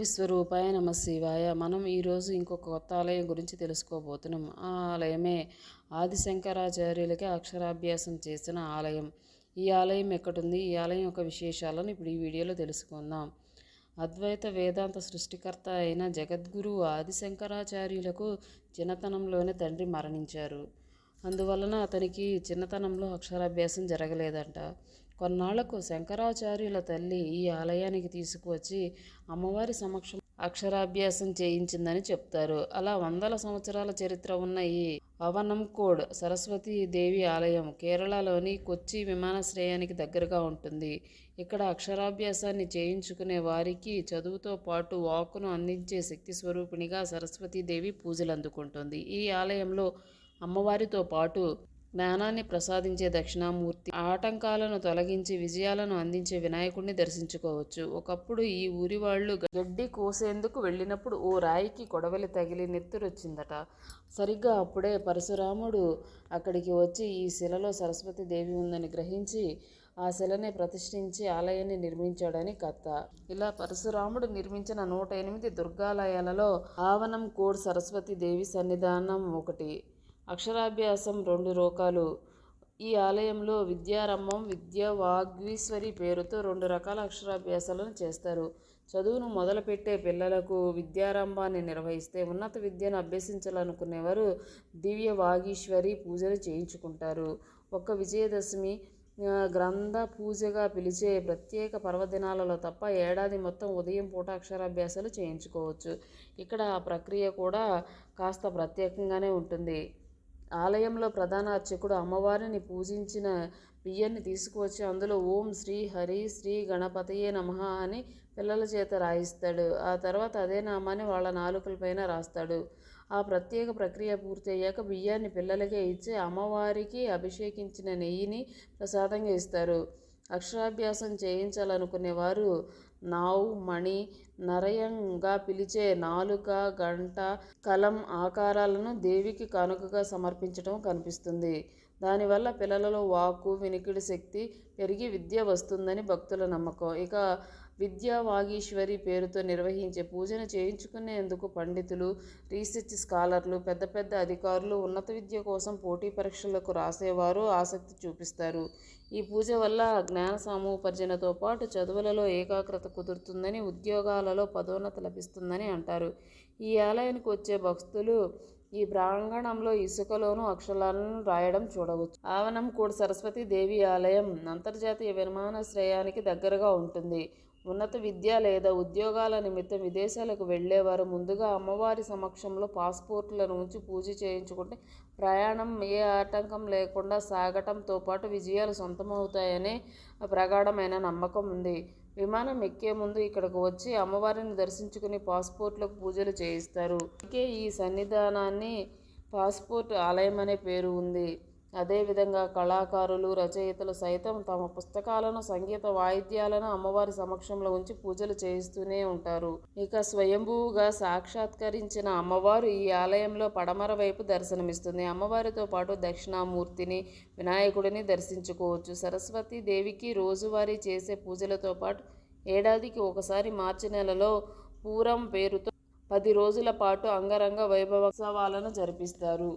విశ్వరూపాయ నమ శివాయ. మనం ఈరోజు ఇంకొక కొత్త ఆలయం గురించి తెలుసుకోబోతున్నాం. ఆ ఆలయమే ఆదిశంకరాచార్యులకి అక్షరాభ్యాసం చేసిన ఆలయం. ఈ ఆలయం ఎక్కడుంది? ఈ ఆలయం యొక్క విశేషాలను ఇప్పుడు ఈ వీడియోలో తెలుసుకుందాం. అద్వైత వేదాంత సృష్టికర్త అయిన జగద్గురు ఆదిశంకరాచార్యులకు చిన్నతనంలోనే తండ్రి మరణించారు. అందువలన అతనికి చిన్నతనంలో అక్షరాభ్యాసం జరగలేదంట. కొన్నాళ్ళకు శంకరాచార్యుల తల్లి ఈ ఆలయానికి తీసుకువచ్చి అమ్మవారి సమక్షం అక్షరాభ్యాసం చేయించిందని చెప్తారు. అలా వందల సంవత్సరాల చరిత్ర ఉన్న ఈ అవనంకోడ్ సరస్వతి దేవి ఆలయం కేరళలోని కొచ్చి విమానాశ్రయానికి దగ్గరగా ఉంటుంది. ఇక్కడ అక్షరాభ్యాసాన్ని చేయించుకునే వారికి చదువుతో పాటు వాకును అందించే శక్తి స్వరూపిణిగా సరస్వతీదేవి పూజలు అందుకుంటుంది ఈ ఆలయంలో అమ్మవారితో పాటు జ్ఞానాన్ని ప్రసాదించే దక్షిణామూర్తి ఆటంకాలను తొలగించి విజయాలను అందించే వినాయకుడిని దర్శించుకోవచ్చు. ఒకప్పుడు ఈ ఊరి వాళ్ళు గడ్డి కోసేందుకు వెళ్ళినప్పుడు ఓ రాయికి కొడవలి తగిలి నెత్తురొచ్చిందట. సరిగ్గా అప్పుడే పరశురాముడు అక్కడికి వచ్చి ఈ శిలలో సరస్వతి దేవి ఉందని గ్రహించి ఆ శిలని ప్రతిష్ఠించి ఆలయాన్ని నిర్మించాడని కథ. ఇలా పరశురాముడు నిర్మించిన నూట ఎనిమిది దుర్గాలయాలలో ఆవనం కోడ్ సరస్వతి దేవి సన్నిధానం ఒకటి. అక్షరాభ్యాసం రెండు రోకాలు ఈ ఆలయంలో విద్యారంభం విద్య వాగ్వీశ్వరి పేరుతో రెండు రకాల అక్షరాభ్యాసాలను చేస్తారు. చదువును మొదలుపెట్టే పిల్లలకు విద్యారంభాన్ని నిర్వహిస్తే ఉన్నత విద్యను అభ్యసించాలనుకునేవారు దివ్య వాగీశ్వరి పూజలు చేయించుకుంటారు. ఒక్క విజయదశమి గ్రంథ పూజగా పిలిచే ప్రత్యేక పర్వదినాలలో తప్ప ఏడాది మొత్తం ఉదయం పూట అక్షరాభ్యాసాలు చేయించుకోవచ్చు. ఇక్కడ ఆ ప్రక్రియ కూడా కాస్త ప్రత్యేకంగానే ఉంటుంది. ఆలయంలో ప్రధాన అర్చకుడు అమ్మవారిని పూజించిన బియ్యాన్ని తీసుకువచ్చి అందులో ఓం శ్రీ హరి శ్రీ గణపతయే నమ అని పిల్లల చేత రాయిస్తాడు. ఆ తర్వాత అదే నామాన్ని వాళ్ళ నాలుకలపైన రాస్తాడు. ఆ ప్రత్యేక ప్రక్రియ పూర్తయ్యాక బియ్యాన్ని పిల్లలకే ఇచ్చి అమ్మవారికి అభిషేకించిన నెయ్యిని ప్రసాదంగా ఇస్తారు. అక్షరాభ్యాసం చేయించాలనుకునే వారు నావు మణి నరయంగా పిలిచే నాలుక గంట కలం ఆకారాలను దేవికి కానుకగా సమర్పించడం కనిపిస్తుంది. దానివల్ల పిల్లలలో వాక్కు వినికిడి శక్తి పెరిగి విద్య వస్తుందని భక్తుల నమ్మకం. ఇక విద్యా వాగీశ్వరి పేరుతో నిర్వహించే పూజను చేయించుకునేందుకు పండితులు రీసెర్చ్ స్కాలర్లు పెద్ద పెద్ద అధికారులు ఉన్నత విద్య కోసం పోటీ పరీక్షలకు రాసేవారు ఆసక్తి చూపిస్తారు. ఈ పూజ వల్ల జ్ఞాన సామూపర్జనతో పాటు చదువులలో ఏకాగ్రత కుదురుతుందని ఉద్యోగాలలో పదోన్నత లభిస్తుందని అంటారు. ఈ ఆలయానికి వచ్చే భక్తులు ఈ ప్రాంగణంలో ఇసుకలోను అక్షరాలను రాయడం చూడవచ్చు. ఆవనం కూడా సరస్వతి దేవి ఆలయం అంతర్జాతీయ విమానాశ్రయానికి దగ్గరగా ఉంటుంది. ఉన్నత విద్య లేదా ఉద్యోగాల నిమిత్తం విదేశాలకు వెళ్ళేవారు. ముందుగా అమ్మవారి సమక్షంలో పాస్పోర్ట్లను ఉంచి పూజ చేయించుకుంటే ప్రయాణం ఏ ఆటంకం లేకుండా సాగటంతో పాటు విజయాలు సొంతమవుతాయనే ప్రగాఢమైన నమ్మకం ఉంది. విమానం ఎక్కే ముందు ఇక్కడకు వచ్చి అమ్మవారిని దర్శించుకుని పాస్పోర్ట్లకు పూజలు చేయిస్తారు. అందుకే ఈ సన్నిధానాన్ని పాస్పోర్ట్ ఆలయం అనే పేరు ఉంది. అదేవిధంగా కళాకారులు రచయితలు సైతం తమ పుస్తకాలను సంగీత వాయిద్యాలను అమ్మవారి సమక్షంలో ఉంచి పూజలు చేయిస్తూనే ఉంటారు. ఇక స్వయంభూగా సాక్షాత్కరించిన అమ్మవారు ఈ ఆలయంలో పడమర వైపు దర్శనమిస్తుంది. అమ్మవారితో పాటు దక్షిణామూర్తిని వినాయకుడిని దర్శించుకోవచ్చు. సరస్వతి దేవికి రోజువారీ చేసే పూజలతో పాటు ఏడాదికి ఒకసారి మార్చి నెలలో పూరం పేరుతో పది రోజుల పాటు అంగరంగ వైభవోత్సవాలను జరిపిస్తారు.